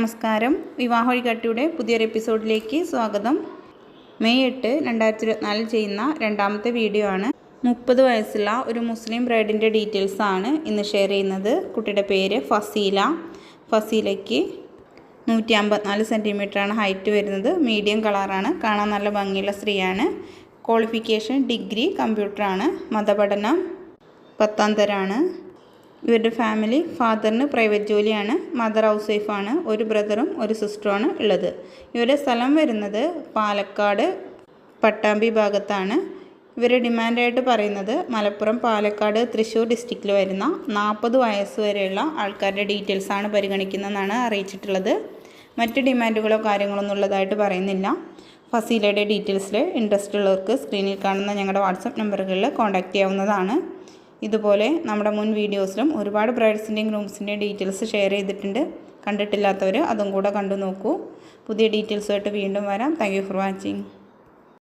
നമസ്കാരം. വിവാഹ വഴികാട്ടിയുടെ പുതിയൊരു എപ്പിസോഡിലേക്ക് സ്വാഗതം. മെയ് എട്ട് രണ്ടായിരത്തി ഇരുപത്തിനാലിൽ ചെയ്യുന്ന രണ്ടാമത്തെ വീഡിയോ ആണ്. മുപ്പത് വയസ്സുള്ള ഒരു മുസ്ലിം ബ്രൈഡിന്റെ ഡീറ്റെയിൽസ് ആണ് ഇന്ന് ഷെയർ ചെയ്യുന്നത്. കുട്ടിയുടെ പേര് ഫസീല. ഫസീലയ്ക്ക് നൂറ്റി അമ്പത്തിനാല് സെന്റിമീറ്ററാണ് ഹൈറ്റ് വരുന്നത്. മീഡിയം കളറാണ്. കാണാൻ നല്ല ഭംഗിയുള്ള സ്ത്രീയാണ്. Qualification degree കമ്പ്യൂട്ടറാണ്. മതപഠനം പത്താം തരാണ്. ഇവരുടെ ഫാമിലി ഫാദറിന് പ്രൈവറ്റ് ജോലിയാണ്. മദർ ഹൗസ് വൈഫാണ് ഒരു ബ്രദറും ഒരു സിസ്റ്ററുമാണ് ഉള്ളത്. ഇവരുടെ സ്ഥലം വരുന്നത് പാലക്കാട് പട്ടാമ്പി ഭാഗത്താണ്. ഇവർ ഡിമാൻഡായിട്ട് പറയുന്നത് മലപ്പുറം പാലക്കാട് തൃശ്ശൂർ ഡിസ്ട്രിക്റ്റിൽ വരുന്ന നാൽപ്പത് വയസ്സ് വരെയുള്ള ആൾക്കാരുടെ ഡീറ്റെയിൽസാണ് പരിഗണിക്കുന്നതെന്നാണ് അറിയിച്ചിട്ടുള്ളത്. മറ്റ് ഡിമാൻഡുകളോ കാര്യങ്ങളോ ഒന്നും ഉള്ളതായിട്ട് പറയുന്നില്ല. ഫസീലയുടെ ഡീറ്റെയിൽസിൽ ഇൻട്രസ്റ്റ് ഉള്ളവർക്ക് സ്ക്രീനിൽ കാണുന്ന ഞങ്ങളുടെ വാട്സപ്പ് നമ്പറുകളിൽ കോൺടാക്റ്റ് ചെയ്യാവുന്നതാണ്. ഇതുപോലെ നമ്മുടെ മുൻ വീഡിയോസിലും ഒരുപാട് ബ്രൈഡ്സിന്റെയും ഗ്രൂംസിന്റെയും ഡീറ്റെയിൽസ് ഷെയർ ചെയ്തിട്ടുണ്ട്. കണ്ടിട്ടില്ലാത്തവർ അതും കൂടെ കണ്ടു നോക്കൂ. പുതിയ ഡീറ്റെയിൽസുമായിട്ട് വീണ്ടും വരാം. Thank for watching